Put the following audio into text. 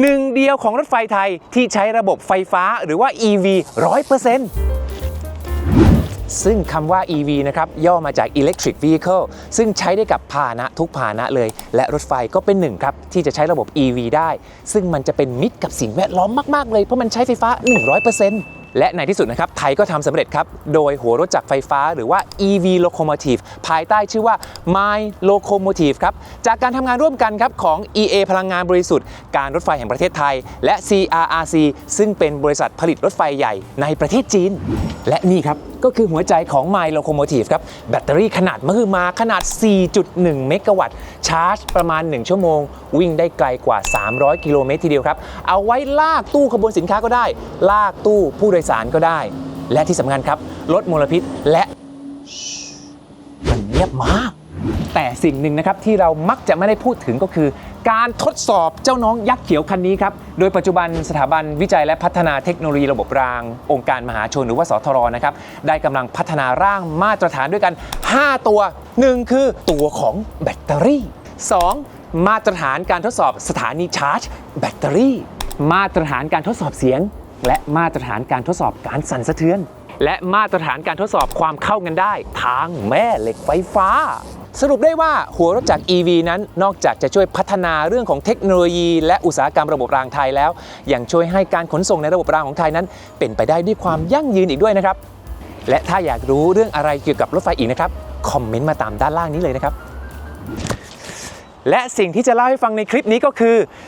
หนึ่งเดียวของรถไฟไทยที่ใช้ระบบไฟฟ้าหรือว่า EV 100%ซึ่งคำว่า EV นะครับย่อมาจาก Electric Vehicle ซึ่งใช้ได้กับพาหนะทุกพาหนะเลย และรถไฟก็เป็นหนึ่งครับ ที่จะใช้ระบบ EV ได้ ซึ่งมันจะเป็นมิตรกับสิ่งแวดล้อมมาก ๆ เลย เพราะมันใช้ไฟฟ้า 100% และในที่สุดนะครับไทยก็ทำสำเร็จครับ โดยหัวรถจักรไฟฟ้าหรือว่า EV Locomotive ภายใต้ชื่อว่า My Locomotive ครับ จากการทำงานร่วมกันครับของ EA พลังงานบริสุทธิ์ การรถไฟแห่งประเทศไทย และ CRRC ซึ่งเป็นบริษัทผลิตรถไฟใหญ่ในประเทศจีน และนี่ครับ ก็คือหัวใจของ My Locomotive ครับ แบตเตอรี่ขนาดมหึมาขนาด 4.1 เมกะวัตต์ ชาร์จประมาณ 1 ชั่วโมง วิ่งได้ไกลกว่า 300 กิโลเมตรทีเดียวครับ เอาไว้ลากตู้ขบวนสินค้าก็ได้ ลากตู้ผู้โดยสารก็ได้ และที่สำคัญครับ ลดมลพิษและมันเงียบมากแต่สิ่งหนึ่งนะครับที่เรามักจะไม่ได้พูดถึงก็คือ การทดสอบเจ้าน้องยักษ์เขียวคันนี้ครับ โดยปัจจุบันสถาบันวิจัยและพัฒนาเทคโนโลยีระบบราง องค์การมหาชนหรือว่าสทรนะครับได้กำลังพัฒนาร่างมาตรฐานด้วยกัน 5 ตัว 1 คือตัวของแบตเตอรี่ 2. มาตรฐานการทดสอบสถานีชาร์จ แบตเตอรี่ มาตรฐานการทดสอบเสียง และมาตรฐานการทดสอบการสั่นสะเทือน และมาตรฐานการทดสอบความเข้ากันได้ ทางแม่เหล็กไฟฟ้า สรุปได้ว่าหัวรถจักร EV นั้นนอกจากจะช่วยพัฒนาเรื่องของเทคโนโลยี และอุตสาหกรรมระบบรางไทยแล้ว ยังช่วยให้การขนส่งในระบบรางของไทยนั้น เป็นไปได้ด้วยความยั่งยืนอีกด้วยนะครับ และถ้าอยากรู้เรื่องอะไรเกี่ยวกับรถไฟอีกนะครับคอมเมนต์มาตามด้านล่างนี้เลยนะครับและสิ่งที่จะเล่าให้ฟังในคลิปนี้ก็คือ